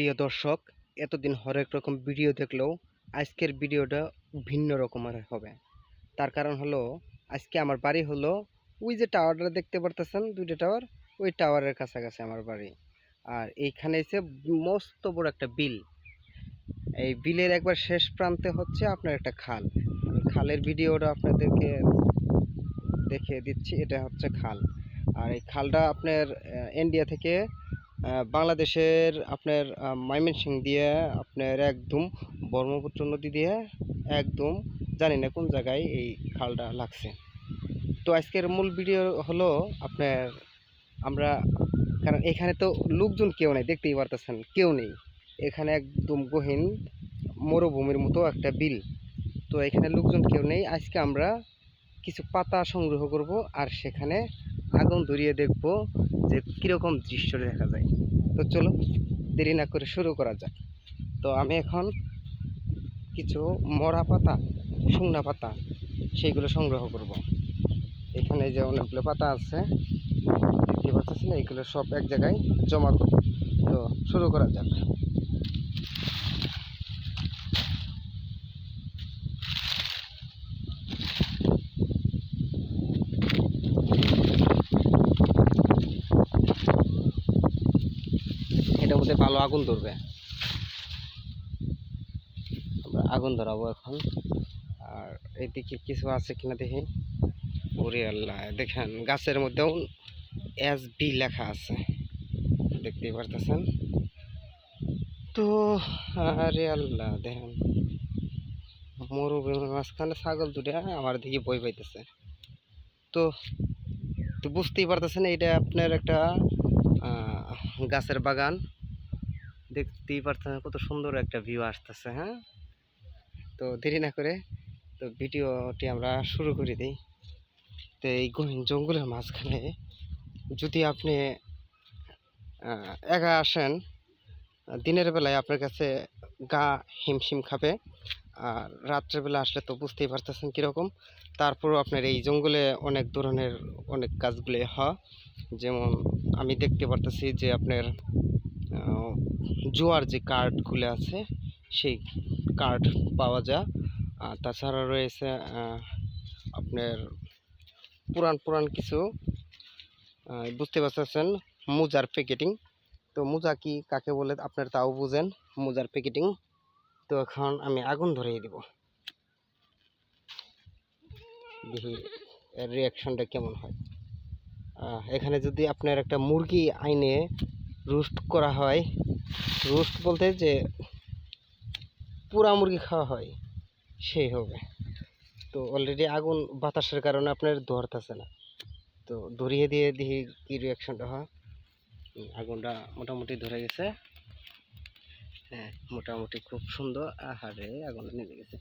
প্রিয় দর্শক, এতদিন হরেক রকম ভিডিও দেখলেও আজকের ভিডিওটা ভিন্ন রকমের হবে। তার কারণ হলো, আজকে আমার বাড়ি হলো ওই যে টাওয়ারটা দেখতে পারতেছেন, দুইটা টাওয়ার, ওই টাওয়ারের কাছাকাছি আমার বাড়ি। আর এইখানে এসে মস্ত বড় একটা বিল। এই বিলের একবার শেষ প্রান্তে হচ্ছে আপনার একটা খাল। খালের ভিডিওটা আপনাদেরকে দেখিয়ে দিচ্ছি, এটা হচ্ছে খাল। আর এই খালটা আপনার ইন্ডিয়া থেকে বাংলাদেশের আপনার আহ, ময়মনসিংহ দিয়ে আপনার একদম ব্রহ্মপুত্র নদী দিয়ে একদম জানি না কোন জায়গায় এই খালটা লাগছে। তো আজকের মূল ভিডিও হলো আপনার আমরা কারণ এখানে তো লোকজন কেউ নেই দেখতেই পারতেছেন কেউ নেই। এখানে একদম গহীন মরুভূমির মতো একটা বিল। তো এখানে লোকজন কেউ নেই। আজকে আমরা কিছু পাতা সংগ্রহ করব আর সেখানে আগুন ধরিয়ে দেখব যে কীরকম দৃশ্য দেখা যায়। তো চলো, দেরি না করে শুরু করা যাক। তো আমি এখন কিছু মরা পাতা, শুকনা পাতা, সেইগুলো সংগ্রহ করব। এখানে যে অনেকগুলো পাতা আছে, দেখতে পাচ্ছি না? এগুলো সব এক জায়গায় জমা করব। তো শুরু করা যাক। মধ্যে ভালো আগুন ধরবে। আমরা আগুন ধরাবো এখন। আর এইদিকে কিছু আছে কিনা দেখি। ওরে আল্লাহ, দেখেন, গাছের মধ্যেও এস বি লেখা আছে। দেখতেই পারতেছেন? তো, আরে আল্লাহ, দেখেন। মরুভূমির মাঝখানে ছাগল দুটা আমার দিকে বই পাইতেছে। তো তো বুঝতেই পারতেছেন এটা আপনার একটা গাছের বাগান। দেখতেই পারতেছেন কত সুন্দর একটা ভিউ আসতেছে হ্যাঁ? তো দেরি না করে, তো ভিডিওটি আমরা শুরু করে দিই। তো এই জঙ্গলের মাঝখানে যদি আপনি একা আসেন, দিনের বেলায় আপনার কাছে গা হিমশিম খাবে, আর রাত্রেবেলা আসলে তো বুঝতেই পারতেছেন কীরকম। তারপরও আপনার এই জঙ্গলে অনেক ধরনের অনেক কাজগুলি হয়। যেমন আমি দেখতে পারতেছি যে আপনার জোয়ার যে কার্ডগুলো আছে, সেই কার্ড পাওয়া যায়। আর তাছাড়া রয়েছে আপনার পুরান পুরান কিছু বুঝতে পারতেছেন, মোজার প্যাকেটিং তো মোজা কি কাকে বলে, আপনার তাও বুঝেন, মোজার প্যাকেটিং তো এখন আমি আগুন ধরিয়ে দিব। দেখি এর রিয়াকশনটা কেমন হয়। এখানে যদি আপনার একটা মুরগি আইনে রোস্ট করা হয়। রোস্ট বলতে যে পুরা মুরগি খাওয়া হয়, সেই হবে। তো অলরেডি আগুন বাতাসের কারণে আপনার ধরতেছে না। তো ধরিয়ে দিয়ে দেখি কি রিয়াকশনটা হয়। আগুনটা মোটামুটি ধরে গেছে। হ্যাঁ মোটামুটি খুব সুন্দর। আহারে আগুন নেমে গেছে।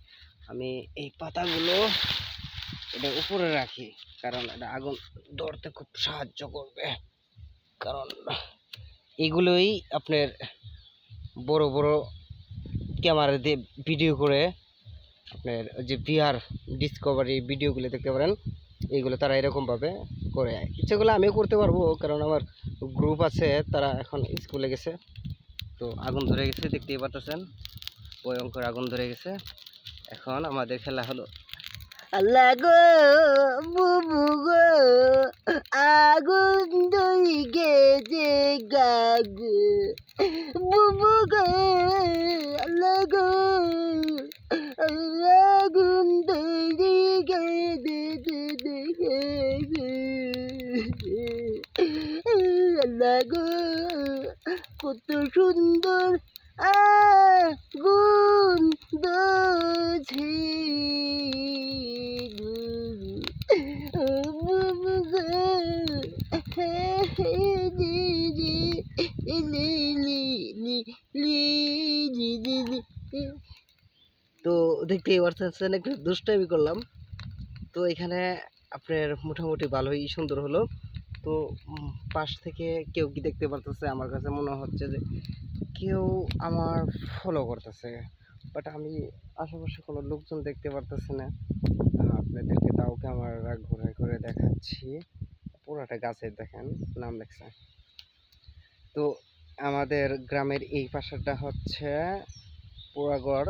আমি এই পাতাগুলো এটা উপরে রাখি, কারণ এটা আগুন ধরতে খুব সাহায্য করবে। কারণ এগুলোই আপনার বড় বড় ক্যামেরা দিয়ে ভিডিও করে আপনার যে বিহার ডিসকভারি ভিডিওগুলো দেখতে পারেন এইগুলো তারা এরকমভাবে করে। ইচ্ছেগুলো আমিও করতে পারব, কারণ আমার গ্রুপ আছে, তারা এখন স্কুলে গেছে। তো আগুন ধরে গেছে, দেখতেই পারতেছেন। ভয়ঙ্কর আগুন ধরে গেছে। এখন আমাদের খেলা হলো। আল্লাহ গো, বুবু গো, আগুন ধরে গেছে গাগু বুবু গো আল্লাহ গো আগুন ধরে গেছে আল্লাহ গো কত সুন্দর আগুন দছে তো দেখতেই পারতেছেন একটু দুষ্টামি করলাম। তো এখানে আপনার মোটামুটি ভালোই সুন্দর হলো। তো পাশ থেকে কেউ কি দেখতে পারতেছে? আমার কাছে মনে হচ্ছে যে কেউ আমার ফলো করতেছে। বাট আমি আশেপাশে কোনো লোকজন দেখতে পারতেছি না। আপনাদেরকে তাও ক্যামেরা ঘুরে ঘুরে দেখাচ্ছি। পুরোটা গাছের দেখেন, নাম লেখছে। তো আমাদের গ্রামের এই পাশেটা হচ্ছে পোড়াগড়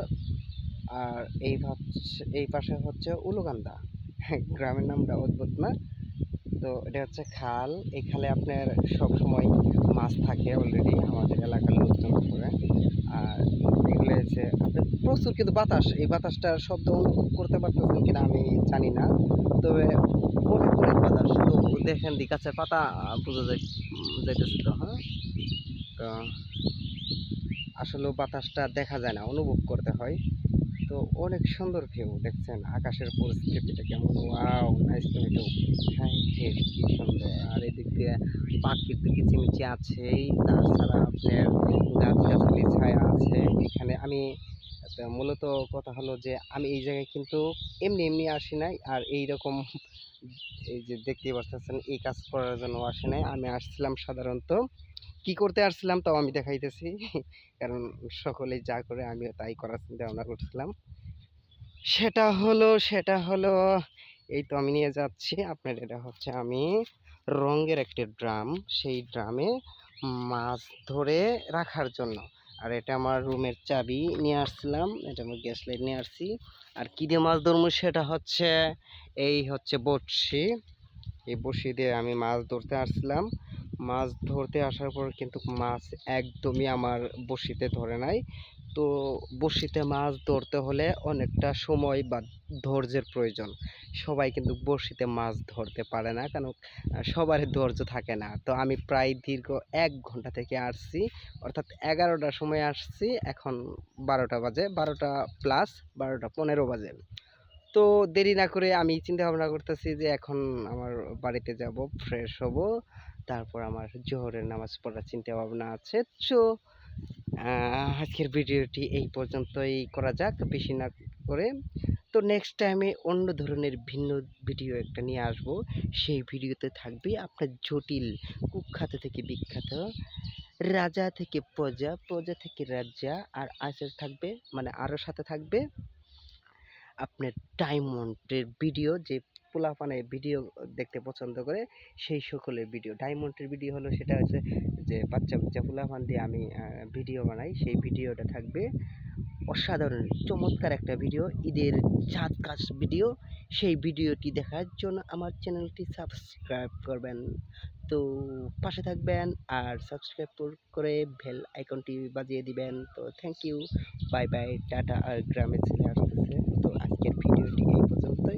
আর এই এই পাশে হচ্ছে উলুকান্দা গ্রামের নামটা অদ্ভুত না? তো এটা হচ্ছে খাল। এই খালে আপনার সব সময় মাছ থাকে অলরেডি আমাদের এলাকার লোকজন করে। আর এগুলো হচ্ছে প্রচুর কিন্তু বাতাস। এই বাতাসটার শব্দ অনুভব করতে পারতেছেন কিনা আমি জানি না। তবে অনেক অনেক বাতাস। তো দেখেন দি গাছের পাতা বোঝা যাইতেছে হ্যাঁ? আসলে বাতাসটা দেখা যায় না, অনুভব করতে হয়। তো অনেক সুন্দর ভিউ দেখছেন? আকাশের পরিস্থিতিটা কেমন? ওয়াও নাইস টু মিট হ্যাঁ কি সুন্দর। আর এদিক দিয়ে পাখির তো কিচিমিচি আছেই, তাছাড়া আপনার গাছগাছালি ছায়া আছে। এখানে আমি মূলত কথা হলো যে, আমি এই জায়গায় কিন্তু এমনি এমনি আসি নাই, আর এই রকম এই যে দেখতেই পাচ্ছেন এই কাজ করার জন্য আসি নাই। আমি আসছিলাম সাধারণত কি করতে আসছিলাম তাও আমি দেখাইতেছি। কারণ সকলে যা করে আমিও তাই করার চিন্তা ভাবনা করছিলাম। সেটা হলো সেটা হলো, এই তো আমি নিয়ে যাচ্ছি। আপনার এটা হচ্ছে আমি রঙের একটি ড্রাম। সেই ড্রামে মাছ ধরে রাখার জন্য। আর এটা আমার রুমের চাবি নিয়ে আসছিলাম। এটা আমার গ্যাস লাইট নিয়ে আসছি। আর কী দিয়ে মাছ ধরবো সেটা হচ্ছে, এই হচ্ছে বড়শি। এই বড়শি দিয়ে আমি মাছ ধরতে আসছিলাম। মাছ ধরতে আসার পর কিন্তু মাছ একদমই আমার বড়শিতে ধরে নাই। তো বড়শিতে মাছ ধরতে হলে অনেকটা সময় বা ধৈর্যের প্রয়োজন। সবাই কিন্তু বড়শিতে মাছ ধরতে পারে না কারণ সবার ধৈর্য থাকে না। তো আমি প্রায় দীর্ঘ এক ঘণ্টা থেকে আসছি, অর্থাৎ এগারোটার সময় আসছি, এখন বারোটা বাজে, বারোটা প্লাস বারোটা পনেরো বাজে। তো দেরি না করে আমি চিন্তা ভাবনা করতেছি যে এখন আমার বাড়িতে যাব ফ্রেশ হব। তারপর আমার জোহরের নামাজ পড়ার চিন্তা ভাবনা আছে। তো আজকের ভিডিওটি এই পর্যন্তই করা যাক, বেশি না করে। তো নেক্সট টাইমে অন্য ধরনের ভিন্ন ভিডিও একটা নিয়ে আসব। সেই ভিডিওতে থাকবে আপনার জটিল, কুখ্যাত থেকে বিখ্যাত, রাজা থেকে প্রজা প্রজা থেকে রাজা, আর আছে থাকবে মানে আরও সাথে থাকবে আপনার ডায়মন্ডের ভিডিও, যে পোলাপানে ভিডিও দেখতে পছন্দ করে, সেই সকলের ভিডিও। ডায়মন্ডের ভিডিও হলো সেটা হচ্ছে যে বাচ্চা বাচ্চা পোলাপান দিয়ে আমি ভিডিও বানাই। সেই ভিডিওটা থাকবে অসাধারণ, চমৎকার একটা ভিডিও, ঈদের চাঁদ কাজ ভিডিও। সেই ভিডিওটি দেখার জন্য আমার চ্যানেলটি সাবস্ক্রাইব করবেন। তো পাশে থাকবেন আর সাবস্ক্রাইব করে বেল আইকনটি বাজিয়ে দিবেন। তো thank you, bye bye, tata, আর গ্রামে ছেলে আসতেছে। আজকের ভিডিওটি এই পর্যন্তই